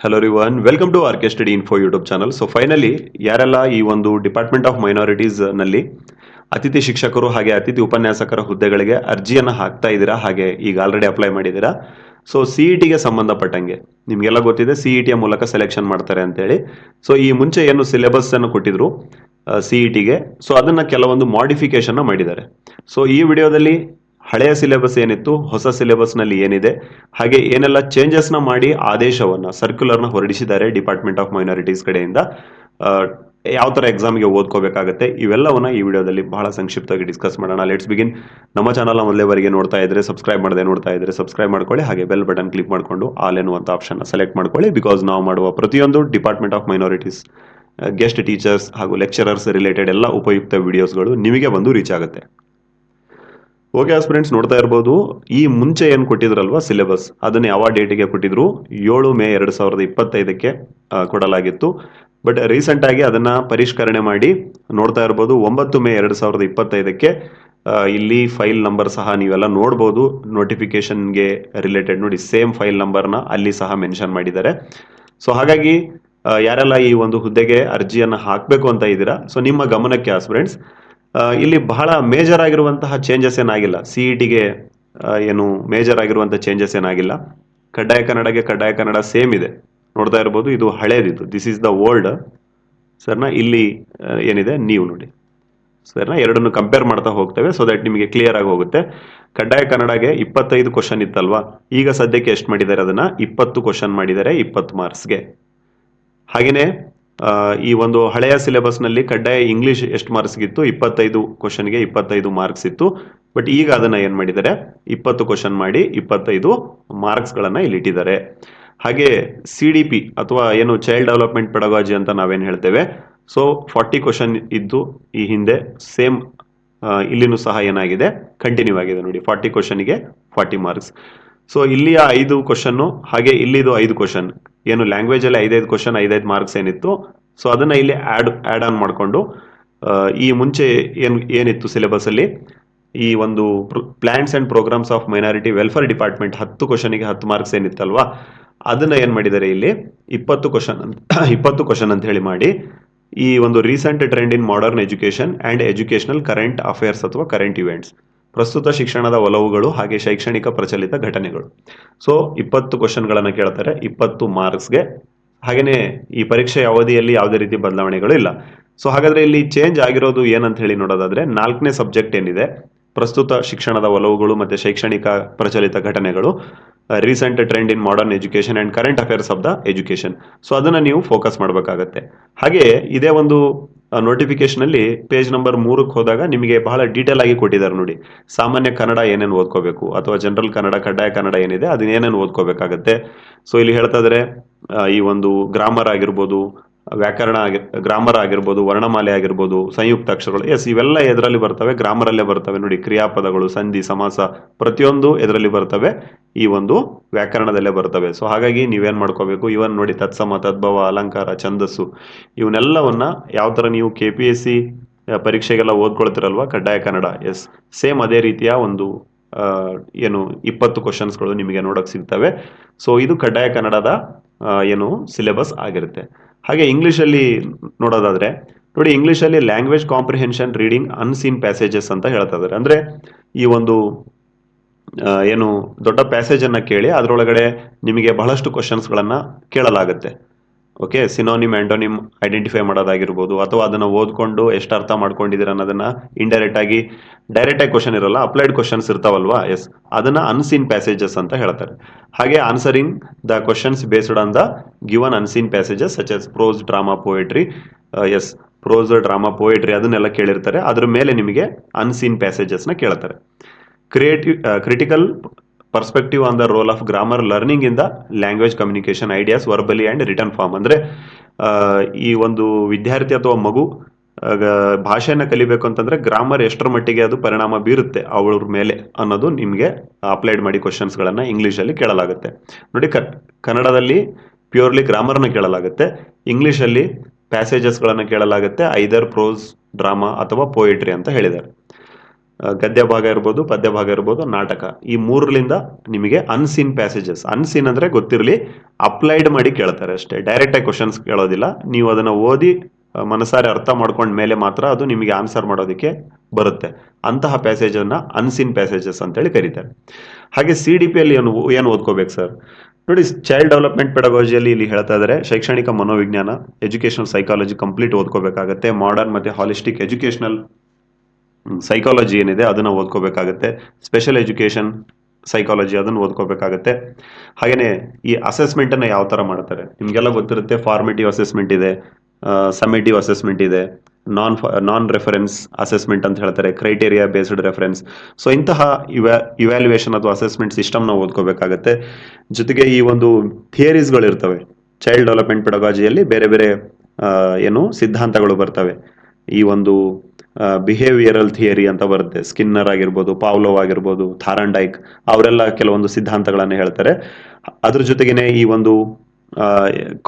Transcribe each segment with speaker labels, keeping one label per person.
Speaker 1: Hello ರಿವನ್ welcome to R K study info YouTube channel so finally ಯಾರೆಲ್ಲ ಈ ಒಂದು department of ಮೈನಾರಿಟೀಸ್ನಲ್ಲಿ ಅತಿಥಿ ಶಿಕ್ಷಕರು ಹಾಗೆ ಅತಿಥಿ ಉಪನ್ಯಾಸಕರ ಹುದ್ದೆಗಳಿಗೆ ಅರ್ಜಿಯನ್ನು ಹಾಕ್ತಾ ಇದ್ದೀರಾ? ಹಾಗೆ ಈಗ ಆಲ್ರೆಡಿ ಅಪ್ಲೈ ಮಾಡಿದ್ದೀರಾ? ಸೊ ಸಿ ಇ ಟಿಗೆ ಸಂಬಂಧಪಟ್ಟಂಗೆ, ನಿಮಗೆಲ್ಲ ಗೊತ್ತಿದೆ ಸಿ ಇ ಟಿಯ ಮೂಲಕ ಸೆಲೆಕ್ಷನ್ ಮಾಡ್ತಾರೆ ಅಂತೇಳಿ. ಸೊ ಈ ಮುಂಚೆ ಏನು ಸಿಲೆಬಸ್ ಅನ್ನು ಕೊಟ್ಟಿದ್ರು ಸಿ ಇ ಟಿಗೆ ಸೊ ಅದನ್ನ ಕೆಲವೊಂದು ಮಾಡಿಫಿಕೇಶನ್ ಮಾಡಿದ್ದಾರೆ. ಸೊ ಈ ವಿಡಿಯೋದಲ್ಲಿ ಹಳೆಯ ಸಿಲೆಬಸ್ ಏನಿತ್ತು, ಹೊಸ ಸಿಲೆಬಸ್ನಲ್ಲಿ ಏನಿದೆ, ಹಾಗೆ ಏನೆಲ್ಲ ಚೇಂಜಸ್ನ ಮಾಡಿ ಆದೇಶವನ್ನ ಸರ್ಕ್ಯುಲರ್ನ ಹೊರಡಿಸಿದ್ದಾರೆ ಡಿಪಾರ್ಟ್ಮೆಂಟ್ ಆಫ್ ಮೈನಾರಿಟೀಸ್ ಕಡೆಯಿಂದ. ಯಾವ ಥರ ಎಕ್ಸಾಮ್ಗೆ ಓದ್ಕೋಬೇಕಾಗುತ್ತೆ, ಇವೆಲ್ಲವನ್ನ ಈ ವಿಡಿಯೋದಲ್ಲಿ ಬಹಳ ಸಂಕ್ಷಿಪ್ತವಾಗಿ ಡಿಸ್ಕಸ್ ಮಾಡೋಣ. ಲೆಟ್ಸ್ ಬಿಗಿನ್ ನಮ್ಮ ಚಾನಲ್ ಮೊದಲೇವರೆಗೆ ನೋಡ್ತಾ ಇದ್ರೆ ಸಬ್ಸ್ಕ್ರೈಬ್ ಮಾಡದೆ ನೋಡ್ತಾ ಇದ್ರೆ ಸಬ್ಸ್ಕ್ರೈಬ್ ಮಾಡ್ಕೊಳ್ಳಿ, ಹಾಗೆ ಬೆಲ್ ಬಟನ್ ಕ್ಲಿಕ್ ಮಾಡ್ಕೊಂಡು ಆಲ್ ಎನ್ನುವಂತ ಆಪ್ಷನ್ ಸೆಲೆಕ್ಟ್ ಮಾಡ್ಕೊಳ್ಳಿ ಬಿಕಾಸ್ ನಾವು ಮಾಡುವ ಪ್ರತಿಯೊಂದು department of minorities guest teachers ಹಾಗೂ ಲೆಕ್ಚರರ್ಸ್ ರಿಲೇಟೆಡ್ ಎಲ್ಲ ಉಪಯುಕ್ತ ವಿಡಿಯೋಸ್ಗಳು ನಿಮಗೆ ಬಂದು ರೀಚ್ ಆಗುತ್ತೆ. ಓಕೆ ಫ್ರೆಂಡ್ಸ್ ನೋಡ್ತಾ ಇರ್ಬೋದು. ಈ ಮುಂಚೆ ಏನು ಕೊಟ್ಟಿದ್ರಲ್ವಾ ಸಿಲೆಬಸ್ ಅದನ್ನ ಯಾವ ಡೇಟಿಗೆ ಕೊಟ್ಟಿದ್ರು? ಏಳು ಮೇ ಎರಡು ಸಾವಿರದ ಇಪ್ಪತ್ತೈದಕ್ಕೆ ಕೊಡಲಾಗಿತ್ತು. ಬಟ್ ರೀಸೆಂಟ್ ಆಗಿ ಅದನ್ನ ಪರಿಷ್ಕರಣೆ ಮಾಡಿ ನೋಡ್ತಾ ಇರ್ಬೋದು. ಒಂಬತ್ತು ಮೇ ಎರಡು ಸಾವಿರದ ಇಪ್ಪತ್ತೈದಕ್ಕೆ ಇಲ್ಲಿ ಫೈಲ್ ನಂಬರ್ ಸಹ ನೀವೆಲ್ಲ ನೋಡ್ಬೋದು. ನೋಟಿಫಿಕೇಶನ್ಗೆ ರಿಲೇಟೆಡ್ ನೋಡಿ ಸೇಮ್ ಫೈಲ್ ನಂಬರ್ನ ಅಲ್ಲಿ ಸಹ ಮೆನ್ಷನ್ ಮಾಡಿದ್ದಾರೆ. ಸೊ ಹಾಗಾಗಿ ಯಾರೆಲ್ಲ ಈ ಒಂದು ಹುದ್ದೆಗೆ ಅರ್ಜಿಯನ್ನು ಹಾಕಬೇಕು ಅಂತ ಇದ್ದೀರಾ? ಸೊ ನಿಮ್ಮ ಗಮನಕ್ಕೆ ಫ್ರೆಂಡ್ಸ್ ಇಲ್ಲಿ ಬಹಳ ಮೇಜರ್ ಆಗಿರುವಂತಹ ಚೇಂಜಸ್ ಏನಾಗಿಲ್ಲ. ಸಿ ಇ ಟಿಗೆ ಏನು ಮೇಜರ್ ಆಗಿರುವಂತಹ ಚೇಂಜಸ್ ಏನಾಗಿಲ್ಲ. ಕಡ್ಡಾಯ ಕನ್ನಡಗೆ ಕಡ್ಡಾಯ ಕನ್ನಡ ಸೇಮ್ ಇದೆ. ನೋಡ್ತಾ ಇರ್ಬೋದು, ಇದು ಹಳೇದಿದ್ದು. ದಿಸ್ ಇಸ್ ದ ಓಲ್ಡ್ ಸರ್ನ, ಇಲ್ಲಿ ಏನಿದೆ? ನೀವು ನೋಡಿ. ಸರ್ನ, ಎರಡನ್ನು ಕಂಪೇರ್ ಮಾಡ್ತಾ ಹೋಗ್ತೇವೆ ಸೊ ದಟ್ ನಿಮಗೆ ಕ್ಲಿಯರ್ ಆಗಿ ಹೋಗುತ್ತೆ. ಕಡ್ಡಾಯ ಕನ್ನಡಗೆ ಇಪ್ಪತ್ತೈದು ಕ್ವಶನ್ ಇತ್ತಲ್ವಾ? ಈಗ ಸದ್ಯಕ್ಕೆ ಎಷ್ಟು ಮಾಡಿದ್ದಾರೆ ಅದನ್ನು? ಇಪ್ಪತ್ತು ಕ್ವಶನ್ ಮಾಡಿದ್ದಾರೆ, ಇಪ್ಪತ್ತು ಮಾರ್ಕ್ಸ್ಗೆ ಹಾಗೆಯೇ ಈ ಒಂದು ಹಳೆಯ ಸಿಲೆಬಸ್ನಲ್ಲಿ ಕಡ್ಡಾಯ ಇಂಗ್ಲಿಷ್ ಎಷ್ಟು ಮಾರ್ಕ್ಸ್ ಇತ್ತು ಇಪ್ಪತ್ತೈದು ಕ್ವಶನ್ಗೆ ಇಪ್ಪತ್ತೈದು ಮಾರ್ಕ್ಸ್ ಇತ್ತು. ಬಟ್ ಈಗ ಅದನ್ನ ಏನು ಮಾಡಿದ್ದಾರೆ? ಇಪ್ಪತ್ತು ಕ್ವಶನ್ ಮಾಡಿ ಇಪ್ಪತ್ತೈದು ಮಾರ್ಕ್ಸ್ ಗಳನ್ನ ಇಲ್ಲಿ ಇಟ್ಟಿದ್ದಾರೆ ಹಾಗೆ ಸಿ ಡಿ ಪಿ ಅಥವಾ ಏನು ಚೈಲ್ಡ್ ಡೆವಲಪ್ಮೆಂಟ್ ಪೆಡಗಾಜಿ ಅಂತ ನಾವೇನು ಹೇಳ್ತೇವೆ? ಸೊ ಫಾರ್ಟಿ ಕ್ವಶನ್ ಇದ್ದು ಈ ಹಿಂದೆ ಸೇಮ್ ಇಲ್ಲಿನೂ ಸಹ ಏನಾಗಿದೆ? ಕಂಟಿನ್ಯೂ ಆಗಿದೆ ನೋಡಿ. ಫಾರ್ಟಿ ಕ್ವಶನ್ಗೆ ಫಾರ್ಟಿ ಮಾರ್ಕ್ಸ್ ಸೊ ಇಲ್ಲಿಯ ಐದು ಕ್ವಶನ್ ಹಾಗೆ ಇಲ್ಲಿದು ಐದು ಕ್ವಶನ್ ಏನು ಲ್ಯಾಂಗ್ವೇಜ್ ಅಲ್ಲಿ ಐದೈದು ಕ್ವಶನ್ ಐದೈದು ಮಾರ್ಕ್ಸ್ ಏನಿತ್ತು ಸೊ ಅದನ್ನ ಇಲ್ಲಿ ಆಡ್ ಆಡ್ ಆನ್ ಮಾಡಿಕೊಂಡು ಈ ಮುಂಚೆ ಏನು, ಏನಿತ್ತು ಸಿಲೆಬಸ್ ಅಲ್ಲಿ? ಈ ಒಂದು plans and programs of minority welfare department ಹತ್ತು ಕ್ವಶನ್ಗೆ ಹತ್ತು ಮಾರ್ಕ್ಸ್ ಏನಿತ್ತಲ್ವಾ? ಅದನ್ನ ಏನ್ ಮಾಡಿದ್ದಾರೆ ಇಲ್ಲಿ? ಇಪ್ಪತ್ತು ಕ್ವಶನ್ ಇಪ್ಪತ್ತು ಕ್ವಶನ್ ಅಂತ ಹೇಳಿ ಮಾಡಿ. ಈ ಒಂದು recent trend in modern education and educational current affairs ಅಥವಾ ಕರೆಂಟ್ ಇವೆಂಟ್ಸ್ ಪ್ರಸ್ತುತ ಶಿಕ್ಷಣದ ಒಲವುಗಳು ಹಾಗೆ ಶೈಕ್ಷಣಿಕ ಪ್ರಚಲಿತ ಘಟನೆಗಳು. ಸೊ ಇಪ್ಪತ್ತು ಕ್ವಶನ್ಗಳನ್ನು ಕೇಳ್ತಾರೆ. ಇಪ್ಪತ್ತು ಮಾರ್ಕ್ಸ್ಗೆ ಹಾಗೆಯೇ ಈ ಪರೀಕ್ಷೆಯ ಅವಧಿಯಲ್ಲಿ ಯಾವುದೇ ರೀತಿ ಬದಲಾವಣೆಗಳು ಇಲ್ಲ. ಸೊ ಹಾಗಾದ್ರೆ ಇಲ್ಲಿ ಚೇಂಜ್ ಆಗಿರೋದು ಏನಂತ ಹೇಳಿ ನೋಡೋದಾದ್ರೆ ನಾಲ್ಕನೇ ಸಬ್ಜೆಕ್ಟ್ ಏನಿದೆ. ಪ್ರಸ್ತುತ ಶಿಕ್ಷಣದ ಒಲವುಗಳು ಮತ್ತು ಶೈಕ್ಷಣಿಕ ಪ್ರಚಲಿತ ಘಟನೆಗಳು recent trend in modern education and current affairs of the education so ಅದನ್ನು ನೀವು ಫೋಕಸ್ ಮಾಡಬೇಕಾಗತ್ತೆ. ಹಾಗೆ ಇದೇ ಒಂದು ನೋಟಿಫಿಕೇಶನ್ ಅಲ್ಲಿ ಪೇಜ್ ನಂಬರ್ ಮೂರಕ್ಕೆ ಹೋದಾಗ ನಿಮಗೆ ಬಹಳ ಡೀಟೇಲ್ ಆಗಿ ಕೊಟ್ಟಿದ್ದಾರೆ ನೋಡಿ. ಸಾಮಾನ್ಯ ಕನ್ನಡ ಏನೇನು ಓದ್ಕೋಬೇಕು? ಅಥವಾ ಜನರಲ್ ಕನ್ನಡ, ಕಡ್ಡಾಯ ಕನ್ನಡ ಏನಿದೆ, ಅದನ್ನ ಏನೇನು ಓದ್ಕೋಬೇಕಾಗತ್ತೆ? ಸೊ ಇಲ್ಲಿ ಹೇಳ್ತಾ ಇದ್ರೆ ಈ ಒಂದು ಗ್ರಾಮರ್ ಆಗಿರ್ಬೋದು ವ್ಯಾಕರಣ ಆಗಿ, ಗ್ರಾಮರ್ ಆಗಿರ್ಬೋದು, ವರ್ಣಮಾಲೆ ಆಗಿರ್ಬೋದು, ಸಂಯುಕ್ತ ಅಕ್ಷರಗಳು ಎಸ್ ಇವೆಲ್ಲ ಎದರಲ್ಲಿ ಬರ್ತವೆ ಗ್ರಾಮರ್ ಅಲ್ಲೇ ಬರ್ತವೆ. ನೋಡಿ, ಕ್ರಿಯಾಪದಗಳು, ಸಂಧಿ, ಸಮಾಸ, ಪ್ರತಿಯೊಂದು ಎದರಲ್ಲಿ ಬರ್ತವೆ. ಈ ಒಂದು ವ್ಯಾಕರಣದಲ್ಲೇ ಬರ್ತವೆ. ಸೊ ಹಾಗಾಗಿ ನೀವೇನು ಮಾಡ್ಕೋಬೇಕು? ಇವನ್ ನೋಡಿ, ತತ್ಸಮ, ತದ್ಭವ, ಅಲಂಕಾರ, ಛಂದಸ್ಸು. ಇವನ್ನೆಲ್ಲವನ್ನ ಯಾವ ಥರ ನೀವು ಕೆ ಪಿ ಎಸ್ ಸಿ ಪರೀಕ್ಷೆಗೆಲ್ಲ ಓದ್ಕೊಳ್ತಿರಲ್ವಾ? ಕಡ್ಡಾಯ ಕನ್ನಡ ಎಸ್ ಸೇಮ್ ಅದೇ ರೀತಿಯ ಒಂದು ಏನು, ಇಪ್ಪತ್ತು ಕ್ವಶನ್ಸ್ಗಳು ನಿಮಗೆ ನೋಡೋಕೆ ಸಿಗ್ತವೆ. ಸೊ ಇದು ಕಡ್ಡಾಯ ಕನ್ನಡದ ಏನು ಸಿಲೆಬಸ್ ಆಗಿರುತ್ತೆ. ಹಾಗೆ ಇಂಗ್ಲೀಷಲ್ಲಿ ನೋಡೋದಾದ್ರೆ, ನೋಡಿ ಇಂಗ್ಲೀಷಲ್ಲಿ language comprehension reading unseen passages ಅಂತ ಹೇಳ್ತಾ ಇದ್ದಾರೆ ಅಂದ್ರೆ ಈ ಒಂದು ಏನು ದೊಡ್ಡ ಪ್ಯಾಸೇಜನ್ನು ಕೇಳಿ ಅದರೊಳಗಡೆ ನಿಮಗೆ ಬಹಳಷ್ಟು ಕ್ವಶನ್ಸ್ಗಳನ್ನು ಕೇಳಲಾಗುತ್ತೆ. ಓಕೆ ಸಿನೋನಿಮ್ ಆಂಟೋನಿಮ್ ಐಡೆಂಟಿಫೈ ಮಾಡೋದಾಗಿರ್ಬೋದು, ಅಥವಾ ಅದನ್ನ ಓದ್ಕೊಂಡು ಎಷ್ಟು ಅರ್ಥ ಮಾಡ್ಕೊಂಡಿದ್ದೀರ ಅನ್ನೋದನ್ನ ಇಂಡೈರೆಕ್ಟ್ ಆಗಿ ಡೈರೆಕ್ಟ್ ಆಗಿ ಕ್ವಶನ್ ಇರಲ್ಲ ಅಪ್ಲೈಡ್ ಕ್ವಶನ್ಸ್ ಇರ್ತಾವಲ್ವಾ? ಎಸ್ ಅದನ್ನ ಅನ್ಸೀನ್ ಪ್ಯಾಸೇಜಸ್ ಅಂತ ಹೇಳ್ತಾರೆ. ಹಾಗೆ answering the questions based on the given unseen passages such as prose drama poetry as prose drama poetry ಅದನ್ನೆಲ್ಲ ಕೇಳಿರ್ತಾರೆ. ಅದ್ರ ಮೇಲೆ ನಿಮಗೆ ಅನ್ಸೀನ್ ಪ್ಯಾಸೇಜಸ್ನ ಕೇಳ್ತಾರೆ. Creative critical perspective on the role of grammar learning in the language communication ideas verbally and return form ಅಂದ್ರೆ ಈ ಒಂದು ವಿದ್ಯಾರ್ಥಿ ಅಥವಾ ಮಗು ಭಾಷೆಯನ್ನ ಕಲಿಬೇಕು ಅಂತಂದ್ರೆ ಗ್ರಾಮರ್ ಎಷ್ಟರ ಮಟ್ಟಿಗೆ ಅದು ಪರಿಣಾಮ ಬೀರುತ್ತೆ ಅವಳ ಮೇಲೆ ಅನ್ನೋದು ನಿಮಗೆ ಅಪ್ಲೈಡ್ ಮಾಡಿ ಕ್ವಶನ್ಸ್ ಇಂಗ್ಲೀಷಲ್ಲಿ ಕೇಳಲಾಗುತ್ತೆ. ನೋಡಿ ಕನ್ನಡದಲ್ಲಿ ಪ್ಯೂರ್ಲಿ ಗ್ರಾಮರ್ನ ಕೇಳಲಾಗುತ್ತೆ. ಇಂಗ್ಲಿಷ್ ಅಲ್ಲಿ ಪ್ಯಾಸೇಜಸ್ ಗಳನ್ನ ಕೇಳಲಾಗುತ್ತೆ ಐದರ್ ಪ್ರೋಸ್ ಡ್ರಾಮಾ ಅಥವಾ ಪೋಯಿಟ್ರಿ ಅಂತ ಹೇಳಿದ್ದಾರೆ. ಗದ್ಯ ಭಾಗ ಇರ್ಬೋದು, ಪದ್ಯ ಭಾಗ ಇರ್ಬೋದು, ನಾಟಕ. ಈ ಮೂರರಿಂದ ನಿಮಗೆ ಅನ್ಸೀನ್ ಪ್ಯಾಸೇಜಸ್ ಅನ್ಸೀನ್ ಅಂದ್ರೆ ಗೊತ್ತಿರಲಿ ಅಪ್ಲೈಡ್ ಮಾಡಿ ಕೇಳ್ತಾರೆ ಅಷ್ಟೇ. ಡೈರೆಕ್ಟಾಗಿ ಕ್ವಶನ್ಸ್ ಕೇಳೋದಿಲ್ಲ. ನೀವು ಅದನ್ನ ಓದಿ ಮನಸಾರೆ ಅರ್ಥ ಮಾಡ್ಕೊಂಡ ಮೇಲೆ ಮಾತ್ರ ಅದು ನಿಮಗೆ ಆನ್ಸರ್ ಮಾಡೋದಕ್ಕೆ ಬರುತ್ತೆ. ಅಂತಹ ಪ್ಯಾಸೇಜ್ ಅನ್ನ ಅನ್ಸೀನ್ ಪ್ಯಾಸೇಜಸ್ ಅಂತೇಳಿ ಕರೀತಾರೆ. ಹಾಗೆ ಸಿ ಡಿ ಪಿ ಅಲ್ಲಿ ಏನು ಏನು ಓದ್ಕೋಬೇಕು ಸರ್? ನೋಡಿ ಚೈಲ್ಡ್ ಡೆವಲಪ್ಮೆಂಟ್ ಪೆಡಗಾಜಿಯಲ್ಲಿ ಇಲ್ಲಿ ಹೇಳ್ತಾ ಇದ್ದಾರೆ, ಶೈಕ್ಷಣಿಕ ಮನೋವಿಜ್ಞಾನ ಎಜುಕೇಷನಲ್ ಸೈಕಾಲಜಿ ಕಂಪ್ಲೀಟ್ ಓದ್ಕೋಬೇಕಾಗತ್ತೆ ಮಾಡರ್ನ್ ಮತ್ತೆ ಹಾಲಿಸ್ಟಿಕ್ ಎಜುಕೇಶನಲ್ ಸೈಕಾಲಜಿ ಏನಿದೆ ಅದನ್ನು ಓದ್ಕೋಬೇಕಾಗತ್ತೆ. ಸ್ಪೆಷಲ್ ಎಜುಕೇಷನ್ ಸೈಕಾಲಜಿ ಅದನ್ನು ಓದ್ಕೋಬೇಕಾಗತ್ತೆ. ಹಾಗೆಯೇ ಈ ಅಸೆಸ್ಮೆಂಟನ್ನು ಯಾವ ಥರ ಮಾಡ್ತಾರೆ? ನಿಮಗೆಲ್ಲ ಗೊತ್ತಿರುತ್ತೆ ಫಾರ್ಮೇಟಿವ್ ಅಸೆಸ್ಮೆಂಟ್ ಇದೆ ಸಮೇಟಿವ್ ಅಸೆಸ್ಮೆಂಟ್ ಇದೆ ನಾನ್ ನಾನ್ ರೆಫರೆನ್ಸ್ ಅಸೆಸ್ಮೆಂಟ್ ಅಂತ ಹೇಳ್ತಾರೆ ಕ್ರೈಟೇರಿಯಾ ಬೇಸ್ಡ್ ರೆಫರೆನ್ಸ್ ಸೊ ಇಂತಹ ಇವ್ಯಾ ಇವ್ಯಾಲ್ಯೂಯೇಷನ್ ಅಥವಾ ಅಸೆಸ್ಮೆಂಟ್ ಸಿಸ್ಟಮ್ನ ಓದ್ಕೋಬೇಕಾಗತ್ತೆ. ಜೊತೆಗೆ ಈ ಒಂದು ಥಿಯರೀಸ್ಗಳಿರ್ತವೆ ಚೈಲ್ಡ್ ಡೆವಲಪ್ಮೆಂಟ್ ಪೆಡಗಾಜಿಯಲ್ಲಿ ಬೇರೆ ಬೇರೆ ಏನು ಸಿದ್ಧಾಂತಗಳು ಬರ್ತವೆ. ಈ ಒಂದು ಬಿಹೇವಿಯರಲ್ ಥಿಯರಿ ಅಂತ ಬರುತ್ತೆ. ಸ್ಕಿನ್ನರ್ ಆಗಿರ್ಬೋದು ಪಾವ್ಲೋವ್ ಆಗಿರ್ಬೋದು ಥಾರಂಡೈಕ್ ಅವರೆಲ್ಲ ಕೆಲವೊಂದು ಸಿದ್ಧಾಂತಗಳನ್ನು ಹೇಳ್ತಾರೆ. ಅದ್ರ ಜೊತೆಗೇನೆ ಈ ಒಂದು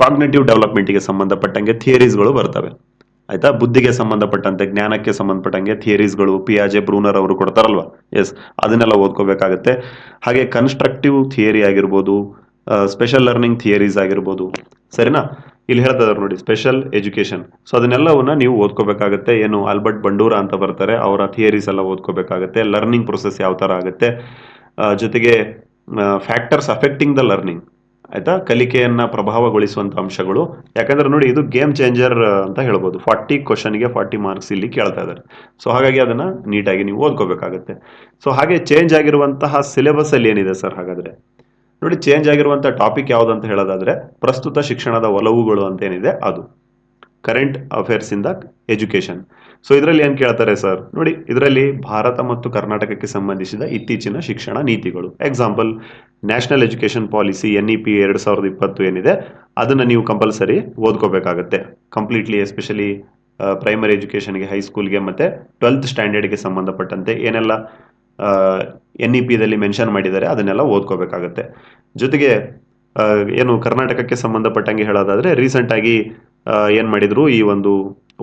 Speaker 1: ಕಾಗ್ನೇಟಿವ್ ಡೆವಲಪ್ಮೆಂಟ್ಗೆ ಸಂಬಂಧಪಟ್ಟಂಗೆ ಥಿಯರೀಸ್ಗಳು ಬರ್ತವೆ. ಆಯ್ತಾ? ಬುದ್ಧಿಗೆ ಸಂಬಂಧಪಟ್ಟಂತೆ, ಜ್ಞಾನಕ್ಕೆ ಸಂಬಂಧಪಟ್ಟಂಗೆ ಥಿಯರೀಸ್ಗಳು ಪಿಯಾಜೆ ಬ್ರೂನರ್ ಅವರು ಕೊಡ್ತಾರಲ್ವಾ? ಎಸ್ ಅದನ್ನೆಲ್ಲ ಓದ್ಕೋಬೇಕಾಗತ್ತೆ. ಹಾಗೆ ಕನ್ಸ್ಟ್ರಕ್ಟಿವ್ ಥಿಯರಿ ಆಗಿರ್ಬೋದು ಸ್ಪೆಷಲ್ ಲರ್ನಿಂಗ್ ಥಿಯರೀಸ್ ಆಗಿರ್ಬೋದು. ಸರಿನಾ? ಇಲ್ಲಿ ಹೇಳ್ತಾ ಇದಾರೆ ನೋಡಿ ಸ್ಪೆಷಲ್ ಎಜುಕೇಶನ್ ಸೊ ಅದನ್ನೆಲ್ಲವನ್ನ ನೀವು ಓದ್ಕೋಬೇಕಾಗುತ್ತೆ. ಏನು ಆಲ್ಬರ್ಟ್ ಬಂಡೂರ ಅಂತ ಬರ್ತಾರೆ, ಅವರ ಥಿಯರೀಸ್ ಎಲ್ಲ ಓದ್ಕೋಬೇಕಾಗತ್ತೆ. ಲರ್ನಿಂಗ್ ಪ್ರೊಸೆಸ್ ಯಾವ ತರ ಆಗುತ್ತೆ? ಜೊತೆಗೆ ಫ್ಯಾಕ್ಟರ್ಸ್ ಅಫೆಕ್ಟಿಂಗ್ ದ ಲರ್ನಿಂಗ್ ಆಯ್ತಾ? ಕಲಿಕೆಯನ್ನ ಪ್ರಭಾವಗೊಳಿಸುವಂತ ಅಂಶಗಳು. ಯಾಕಂದ್ರೆ ನೋಡಿ, ಇದು ಗೇಮ್ ಚೇಂಜರ್ ಅಂತ ಹೇಳ್ಬೋದು. ಫಾರ್ಟಿ ಕ್ವಶನ್ಗೆ ಫಾರ್ಟಿ ಮಾರ್ಕ್ಸ್ ಇಲ್ಲಿ ಕೇಳ್ತಾ ಇದ್ದಾರೆ ಸೊ ಹಾಗಾಗಿ ಅದನ್ನ ನೀಟಾಗಿ ನೀವು ಓದ್ಕೋಬೇಕಾಗತ್ತೆ. ಸೊ ಹಾಗೆ ಚೇಂಜ್ ಆಗಿರುವಂತಹ ಸಿಲೆಬಸ್ ಅಲ್ಲಿ ಏನಿದೆ ಸರ್ ಹಾಗಾದ್ರೆ? ನೋಡಿ ಚೇಂಜ್ ಆಗಿರುವಂಥ ಟಾಪಿಕ್ ಯಾವುದು ಅಂತ ಹೇಳೋದಾದ್ರೆ, ಪ್ರಸ್ತುತ ಶಿಕ್ಷಣದ ಒಲವುಗಳು ಅಂತ ಏನಿದೆ ಅದು. ಕರೆಂಟ್ ಅಫೇರ್ಸ್ ಇಂದ ಎಜುಕೇಶನ್ ಸೊ ಇದರಲ್ಲಿ ಏನು ಕೇಳ್ತಾರೆ ಸರ್ ನೋಡಿ, ಇದರಲ್ಲಿ ಭಾರತ ಮತ್ತು ಕರ್ನಾಟಕಕ್ಕೆ ಸಂಬಂಧಿಸಿದ ಇತ್ತೀಚಿನ ಶಿಕ್ಷಣ ನೀತಿಗಳು. Example national education policy N E P ಎರಡು ಸಾವಿರದ ಇಪ್ಪತ್ತು ಏನಿದೆ, ಅದನ್ನ ನೀವು ಕಂಪಲ್ಸರಿ ಓದ್ಕೋಬೇಕಾಗತ್ತೆ. ಕಂಪ್ಲೀಟ್ಲಿ ಎಸ್ಪೆಷಲಿ ಪ್ರೈಮರಿ ಎಜುಕೇಶನ್ಗೆ ಹೈಸ್ಕೂಲ್ಗೆ ಮತ್ತೆ ಟ್ವೆಲ್ತ್ ಸ್ಟ್ಯಾಂಡರ್ಡ್ಗೆ ಸಂಬಂಧಪಟ್ಟಂತೆ ಏನೆಲ್ಲ ಎನ್ ಇ ಪಿದಲ್ಲಿ ಮೆನ್ಷನ್ ಮಾಡಿದ್ದಾರೆ, ಅದನ್ನೆಲ್ಲ ಓದ್ಕೋಬೇಕಾಗತ್ತೆ. ಜೊತೆಗೆ ಏನು ಕರ್ನಾಟಕಕ್ಕೆ ಸಂಬಂಧಪಟ್ಟಂಗೆ ಹೇಳೋದಾದರೆ ರೀಸೆಂಟಾಗಿ ಏನು ಮಾಡಿದರು, ಈ ಒಂದು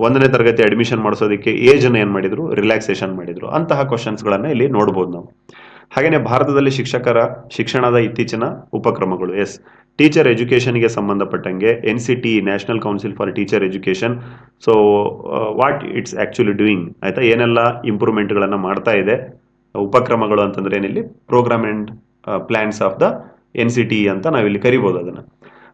Speaker 1: ಒಂದನೇ ತರಗತಿ ಅಡ್ಮಿಷನ್ ಮಾಡಿಸೋದಕ್ಕೆ ಏಜನ್ನು ಏನು ಮಾಡಿದ್ರು ರಿಲ್ಯಾಕ್ಸೇಷನ್ ಮಾಡಿದರು. ಅಂತಹ ಕ್ವಶನ್ಸ್ಗಳನ್ನು ಇಲ್ಲಿ ನೋಡ್ಬೋದು ನಾವು. ಹಾಗೆಯೇ ಭಾರತದಲ್ಲಿ ಶಿಕ್ಷಕರ ಶಿಕ್ಷಣದ ಇತ್ತೀಚಿನ ಉಪಕ್ರಮಗಳು, ಎಸ್ ಟೀಚರ್ ಎಜುಕೇಷನ್ಗೆ ಸಂಬಂಧಪಟ್ಟಂಗೆ N C T national council for teacher education so what it's actually doing ಆಯಿತಾ? ಏನೆಲ್ಲ ಇಂಪ್ರೂವ್ಮೆಂಟ್ಗಳನ್ನು ಮಾಡ್ತಾ ಇದೆ ಉಪಕ್ರಮಗಳು ಅಂತಂದ್ರೆ ಏನಿಲ್ಲಿ? Program and plans of the N C T ಅಂತ ನಾವಿಲ್ಲಿ ಕರಿಬೋದು ಅದನ್ನ.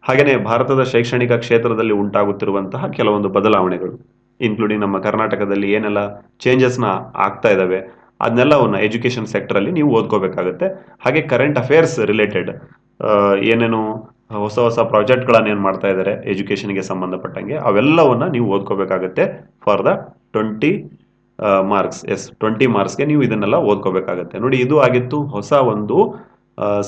Speaker 1: ಹಾಗೆಯೇ ಭಾರತದ ಶೈಕ್ಷಣಿಕ ಕ್ಷೇತ್ರದಲ್ಲಿ ಉಂಟಾಗುತ್ತಿರುವಂತಹ ಕೆಲವೊಂದು ಬದಲಾವಣೆಗಳು ಇನ್ಕ್ಲೂಡಿಂಗ್ ನಮ್ಮ ಕರ್ನಾಟಕದಲ್ಲಿ ಏನೆಲ್ಲ ಚೇಂಜಸ್ನ ಆಗ್ತಾ ಇದಾವೆ ಅದನ್ನೆಲ್ಲವನ್ನು ಎಜುಕೇಶನ್ ಸೆಕ್ಟರ್ ಅಲ್ಲಿ ನೀವು ಓದ್ಕೋಬೇಕಾಗುತ್ತೆ. ಹಾಗೆ ಕರೆಂಟ್ ಅಫೇರ್ಸ್ ರಿಲೇಟೆಡ್ ಏನೇನು ಹೊಸ ಹೊಸ ಪ್ರಾಜೆಕ್ಟ್ಗಳನ್ನು ಏನು ಮಾಡ್ತಾ ಇದ್ದಾರೆ ಎಜುಕೇಷನ್ಗೆ ಸಂಬಂಧಪಟ್ಟಂಗೆ, ಅವೆಲ್ಲವನ್ನ ನೀವು ಓದ್ಕೋಬೇಕಾಗುತ್ತೆ for the twenty marks yes twenty ಮಾರ್ಕ್ಸ್ಗೆ ನೀವು ಇದನ್ನೆಲ್ಲ ಓದ್ಕೋಬೇಕಾಗತ್ತೆ. ನೋಡಿ, ಇದು ಆಗಿತ್ತು ಹೊಸ ಒಂದು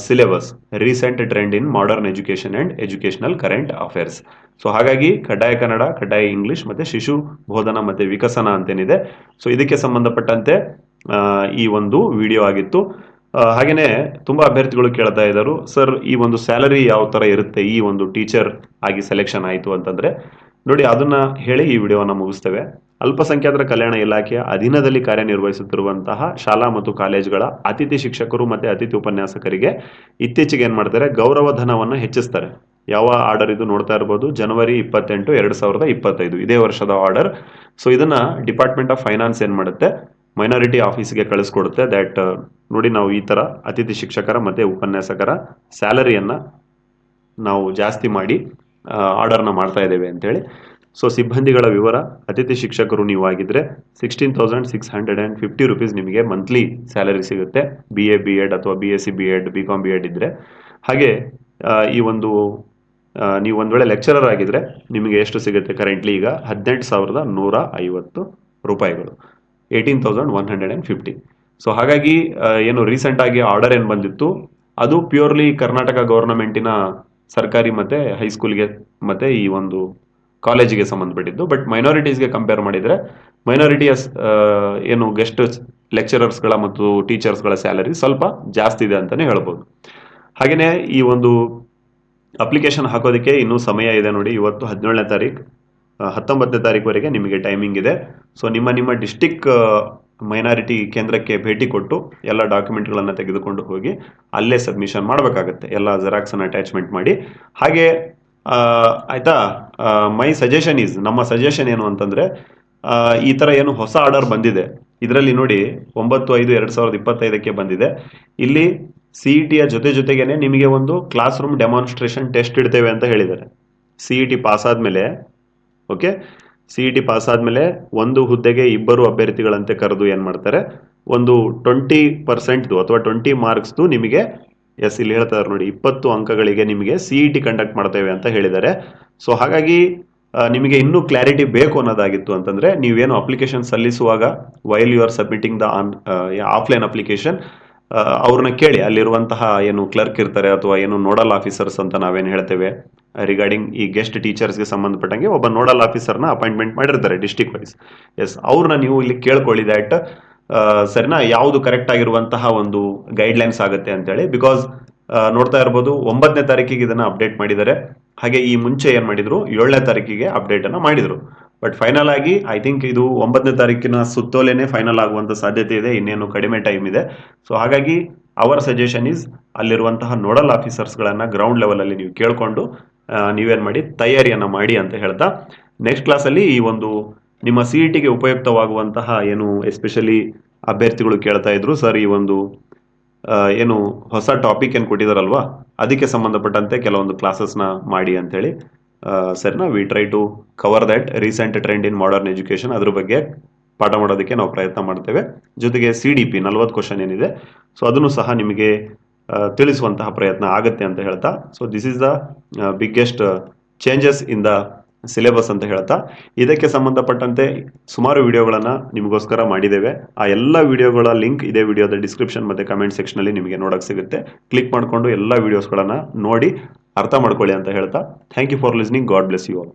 Speaker 1: syllabus recent trend in modern education and educational current affairs so ಹಾಗಾಗಿ ಕಡ್ಡಾಯ ಕನ್ನಡ, ಕಡ್ಡಾಯ ಇಂಗ್ಲಿಷ್ ಮತ್ತೆ ಶಿಶು ಬೋಧನ ಮತ್ತೆ ವಿಕಸನ ಅಂತೇನಿದೆ. ಸೊ ಇದಕ್ಕೆ ಸಂಬಂಧಪಟ್ಟಂತೆ ಈ ಒಂದು ವಿಡಿಯೋ ಆಗಿತ್ತು. ಹಾಗೆಯೇ ತುಂಬ ಅಭ್ಯರ್ಥಿಗಳು ಕೇಳ್ತಾ ಇದ್ದರು ಸರ್ ಈ ಒಂದು ಸ್ಯಾಲರಿ ಯಾವ ತರ ಇರುತ್ತೆ? ಈ ಒಂದು ಟೀಚರ್ ಆಗಿ ಸೆಲೆಕ್ಷನ್ ಆಯಿತು ಅಂತಂದ್ರೆ, ನೋಡಿ, ಅದನ್ನ ಹೇಳಿ ಈ ವಿಡಿಯೋನ ಮುಗಿಸ್ತೇವೆ. ಅಲ್ಪಸಂಖ್ಯಾತರ ಕಲ್ಯಾಣ ಇಲಾಖೆಯ ಅಧೀನದಲ್ಲಿ ಕಾರ್ಯನಿರ್ವಹಿಸುತ್ತಿರುವಂತಹ ಶಾಲಾ ಮತ್ತು ಕಾಲೇಜುಗಳ ಅತಿಥಿ ಶಿಕ್ಷಕರು ಮತ್ತೆ ಅತಿಥಿ ಉಪನ್ಯಾಸಕರಿಗೆ ಇತ್ತೀಚೆಗೆ ಏನು ಮಾಡ್ತಾರೆ, ಗೌರವ ಧನವನ್ನು ಹೆಚ್ಚಿಸ್ತಾರೆ. ಯಾವ ಆರ್ಡರ್ ಇದು ನೋಡ್ತಾ ಇರ್ಬೋದು, ಜನವರಿ ಇಪ್ಪತ್ತೆಂಟು, ಎರಡು ಸಾವಿರದ ಇಪ್ಪತ್ತೈದು, ಇದೇ ವರ್ಷದ ಆರ್ಡರ್. ಸೊ ಇದನ್ನ ಡಿಪಾರ್ಟ್ಮೆಂಟ್ ಆಫ್ ಫೈನಾನ್ಸ್ ಏನು ಮಾಡುತ್ತೆ ಮೈನಾರಿಟಿ ಆಫೀಸ್ಗೆ ಕಳಿಸ್ಕೊಡುತ್ತೆ. ದ್ಯಾಟ್ ನೋಡಿ ನಾವು ಈ ತರ ಅತಿಥಿ ಶಿಕ್ಷಕರ ಮತ್ತೆ ಉಪನ್ಯಾಸಕರ ಸ್ಯಾಲರಿಯನ್ನು ನಾವು ಜಾಸ್ತಿ ಮಾಡಿ ಆರ್ಡರ್ನ ಮಾಡ್ತಾ ಇದ್ದೇವೆ ಅಂತೇಳಿ. ಸೊ ಸಿಬ್ಬಂದಿಗಳ ವಿವರ, ಅತಿಥಿ ಶಿಕ್ಷಕರು ನೀವು ಆಗಿದ್ರೆ sixteen thousand six hundred and fifty rupees ನಿಮಗೆ ಮಂತ್ಲಿ ಸ್ಯಾಲರಿ ಸಿಗುತ್ತೆ. ಬಿ ಎ ಬಿ ಎಡ್ ಅಥವಾ B S C B Ed B Com B Ed ಇದ್ರೆ. ಹಾಗೆ ಈ ಒಂದು ನೀವು ಒಂದು ವೇಳೆ ಲೆಕ್ಚರರ್ ಆಗಿದ್ರೆ ನಿಮಗೆ ಎಷ್ಟು ಸಿಗುತ್ತೆ ಕರೆಂಟ್ಲಿ ಈಗ? ಹದಿನೆಂಟು ಸಾವಿರದ ನೂರ ಐವತ್ತು ರೂಪಾಯಿಗಳು. Eighteen thousand one hundred and fifty so ಹಾಗಾಗಿ ಏನು ರೀಸೆಂಟ್ ಆಗಿ ಆರ್ಡರ್ ಏನು ಬಂದಿತ್ತು? ಅದು ಪ್ಯೂರ್ಲಿ ಕರ್ನಾಟಕ ಗೌರ್ನಮೆಂಟಿನ ಸರ್ಕಾರಿ ಮತ್ತೆ ಹೈಸ್ಕೂಲ್ಗೆ ಮತ್ತೆ ಈ ಒಂದು ಕಾಲೇಜಿಗೆ ಸಂಬಂಧಪಟ್ಟಿದ್ದು. ಬಟ್ ಮೈನಾರಿಟೀಸ್ಗೆ ಕಂಪೇರ್ ಮಾಡಿದರೆ ಮೈನಾರಿಟಿಯ ಏನು ಗೆಸ್ಟ್ ಲೆಕ್ಚರರ್ಸ್ಗಳ ಮತ್ತು ಟೀಚರ್ಸ್ಗಳ ಸ್ಯಾಲರಿ ಸ್ವಲ್ಪ ಜಾಸ್ತಿ ಇದೆ ಅಂತಲೇ ಹೇಳ್ಬೋದು. ಹಾಗೆಯೇ ಈ ಒಂದು ಅಪ್ಲಿಕೇಶನ್ ಹಾಕೋದಕ್ಕೆ ಇನ್ನೂ ಸಮಯ ಇದೆ ನೋಡಿ, ಇವತ್ತು ಹದಿನೇಳನೇ ತಾರೀಕು ಹತ್ತೊಂಬತ್ತನೇ ತಾರೀಕುವರೆಗೆ ನಿಮಗೆ ಟೈಮಿಂಗ್ ಇದೆ. ಸೊ ನಿಮ್ಮ ನಿಮ್ಮ ಡಿಸ್ಟಿಕ್ ಮೈನಾರಿಟಿ ಕೇಂದ್ರಕ್ಕೆ ಭೇಟಿ ಕೊಟ್ಟು ಎಲ್ಲ ಡಾಕ್ಯುಮೆಂಟ್ಗಳನ್ನು ತೆಗೆದುಕೊಂಡು ಹೋಗಿ ಅಲ್ಲೇ ಸಬ್ಮಿಷನ್ ಮಾಡಬೇಕಾಗತ್ತೆ. ಎಲ್ಲ ಜೆರಾಕ್ಸನ್ನು ಅಟ್ಯಾಚ್ಮೆಂಟ್ ಮಾಡಿ. ಹಾಗೆ ಆಯ್ತಾ? ಮೈ ಸಜೆಷನ್ ಈಸ್ ನಮ್ಮ ಸಜೆಷನ್ ಏನು ಅಂತಂದ್ರೆ ಈ ತರ ಏನು ಹೊಸ ಆರ್ಡರ್ ಬಂದಿದೆ. ಇದರಲ್ಲಿ ನೋಡಿ, ಒಂಬತ್ತು, ಐದು, ಎರಡ್ ಸಾವಿರದ ಇಪ್ಪತ್ತೈದಕ್ಕೆ ಬಂದಿದೆ. ಇಲ್ಲಿ ಸಿಇ ಟಿಯ ಜೊತೆ ಜೊತೆಗೇನೆ ನಿಮಗೆ ಒಂದು ಕ್ಲಾಸ್ ರೂಮ್ ಡೆಮಾನ್ಸ್ಟ್ರೇಷನ್ ಟೆಸ್ಟ್ ಇಡ್ತೇವೆ ಅಂತ ಹೇಳಿದ್ದಾರೆ. ಸಿಇ ಟಿ ಪಾಸ್ ಆದ್ಮೇಲೆ okay C E T pass ಆದ್ಮೇಲೆ ಒಂದು ಹುದ್ದೆಗೆ ಇಬ್ಬರು ಅಭ್ಯರ್ಥಿಗಳಂತೆ ಕರೆದು ಏನು ಮಾಡ್ತಾರೆ? ಒಂದು ಟ್ವೆಂಟಿ ಪರ್ಸೆಂಟ್ದು ಅಥವಾ ಟ್ವೆಂಟಿ ಮಾರ್ಕ್ಸ್ದು ನಿಮಗೆ ಎಸ್ ಇಲ್ಲಿ ಹೇಳ್ತಾರೆ ನೋಡಿ, ಇಪ್ಪತ್ತು ಅಂಕಗಳಿಗೆ ನಿಮಗೆ ಸಿಇ ಟಿ ಕಂಡಕ್ಟ್ ಮಾಡ್ತೇವೆ ಅಂತ ಹೇಳಿದ್ದಾರೆ. ಸೊ ಹಾಗಾಗಿ ನಿಮಗೆ ಇನ್ನೂ ಕ್ಲಾರಿಟಿ ಬೇಕು ಅನ್ನೋದಾಗಿತ್ತು ಅಂತಂದ್ರೆ, ನೀವೇನು ಅಪ್ಲಿಕೇಶನ್ ಸಲ್ಲಿಸುವಾಗ while you are submitting the on offline application ಅವ್ರನ್ನ ಕೇಳಿ, ಅಲ್ಲಿರುವಂತಹ ಏನು ಕ್ಲರ್ಕ್ ಇರ್ತಾರೆ ಅಥವಾ ಏನು ನೋಡಲ್ ಆಫೀಸರ್ಸ್ ಅಂತ ನಾವೇನು ಹೇಳ್ತೇವೆ ರಿಗಾರ್ಡಿಂಗ್ ಈ ಗೆಸ್ಟ್ ಟೀಚರ್ಸ್ಗೆ ಸಂಬಂಧಪಟ್ಟಂಗೆ ಒಬ್ಬ ನೋಡಲ್ ಆಫೀಸರ್ನ ಅಪಾಯಿಂಟ್ಮೆಂಟ್ ಮಾಡಿರ್ತಾರೆ ಡಿಸ್ಟಿಕ್ ವೈಸ್ ಎಸ್ ಅವ್ರನ್ನ ನೀವು ಇಲ್ಲಿ ಕೇಳ್ಕೊಳ್ಳಿ ದಟ್ ಸರಿನಾ ಯಾವುದು ಕರೆಕ್ಟ್ ಆಗಿರುವಂತಹ ಒಂದು ಗೈಡ್ಲೈನ್ಸ್ ಆಗುತ್ತೆ ಅಂತೇಳಿ ಬಿಕಾಸ್ ನೋಡ್ತಾ ಇರ್ಬೋದು ಒಂಬತ್ತನೇ ತಾರೀಕಿಗೆ ಇದನ್ನ ಅಪ್ಡೇಟ್ ಮಾಡಿದ್ದಾರೆ. ಹಾಗೆ ಈ ಮುಂಚೆ ಏನು ಮಾಡಿದ್ರು? ಏಳನೇ ತಾರೀಕಿಗೆ ಅಪ್ಡೇಟ್ ಮಾಡಿದರು. ಬಟ್ ಫೈನಲ್ ಆಗಿ ಐ ಥಿಂಕ್ ಇದು ಒಂಬತ್ತನೇ ತಾರೀಕಿನ ಸುತ್ತೋಲೆನೆ ಫೈನಲ್ ಆಗುವಂತ ಸಾಧ್ಯತೆ ಇದೆ, ಇನ್ನೇನು ಕಡಿಮೆ ಟೈಮ್ ಇದೆ. ಸೊ ಹಾಗಾಗಿ ಅವರ್ ಸಜೆಷನ್ ಇಸ್ ಅಲ್ಲಿರುವಂತಹ ನೋಡಲ್ ಆಫೀಸರ್ಸ್ಗಳನ್ನು ಗ್ರೌಂಡ್ ಲೆವೆಲಲ್ಲಿ ನೀವು ಕೇಳ್ಕೊಂಡು ನೀವೇನ್ ಮಾಡಿ, ತಯಾರಿಯನ್ನ ಮಾಡಿ ಅಂತ ಹೇಳ್ತಾ ನೆಕ್ಸ್ಟ್ ಕ್ಲಾಸಲ್ಲಿ ಈ ಒಂದು ನಿಮ್ಮ ಸಿ ಇ ಟಿಗೆ ಉಪಯುಕ್ತವಾಗುವಂತಹ ಏನು ಎಸ್ಪೆಷಲಿ ಅಭ್ಯರ್ಥಿಗಳು ಕೇಳ್ತಾ ಇದ್ರು, ಸರ್, ಈ ಒಂದು ಏನು ಹೊಸ ಟಾಪಿಕ್ ಏನು ಕೊಟ್ಟಿದಾರಲ್ವಾ, ಅದಕ್ಕೆ ಸಂಬಂಧಪಟ್ಟಂತೆ ಕೆಲವೊಂದು ಕ್ಲಾಸಸ್ನ ಮಾಡಿ ಅಂತೇಳಿ ಸರ್ನ we try to cover that recent trend in modern education ಅದ್ರ ಬಗ್ಗೆ ಪಾಠ ಮಾಡೋದಕ್ಕೆ ನಾವು ಪ್ರಯತ್ನ ಮಾಡ್ತೇವೆ. ಜೊತೆಗೆ ಸಿ ಡಿ ಪಿ ನಲ್ವತ್ತು ಕ್ವಶನ್ ಏನಿದೆ ಸೊ ಅದನ್ನು ಸಹ ನಿಮಗೆ ತಿಳಿಸುವಂತಹ ಪ್ರಯತ್ನ ಆಗುತ್ತೆ ಅಂತ ಹೇಳ್ತಾ so this is the biggest changes in the syllabus ಅಂತ ಹೇಳ್ತಾ, ಇದಕ್ಕೆ ಸಂಬಂಧಪಟ್ಟಂತೆ ಸುಮಾರು ವಿಡಿಯೋಗಳನ್ನು ನಿಮಗೋಸ್ಕರ ಮಾಡಿದ್ದೇವೆ. ಆ ಎಲ್ಲ ವಿಡಿಯೋಗಳ ಲಿಂಕ್ ಇದೇ ವಿಡಿಯೋದ ಡಿಸ್ಕ್ರಿಪ್ಷನ್ ಮತ್ತು ಕಮೆಂಟ್ ಸೆಕ್ಷನಲ್ಲಿ ನಿಮಗೆ ನೋಡೋಕ್ಕೆ ಸಿಗುತ್ತೆ. ಕ್ಲಿಕ್ ಮಾಡಿಕೊಂಡು ಎಲ್ಲ ವಿಡಿಯೋಸ್ಗಳನ್ನು ನೋಡಿ ಅರ್ಥ ಮಾಡ್ಕೊಳ್ಳಿ ಅಂತ ಹೇಳ್ತಾ. Thank you for listening god bless you all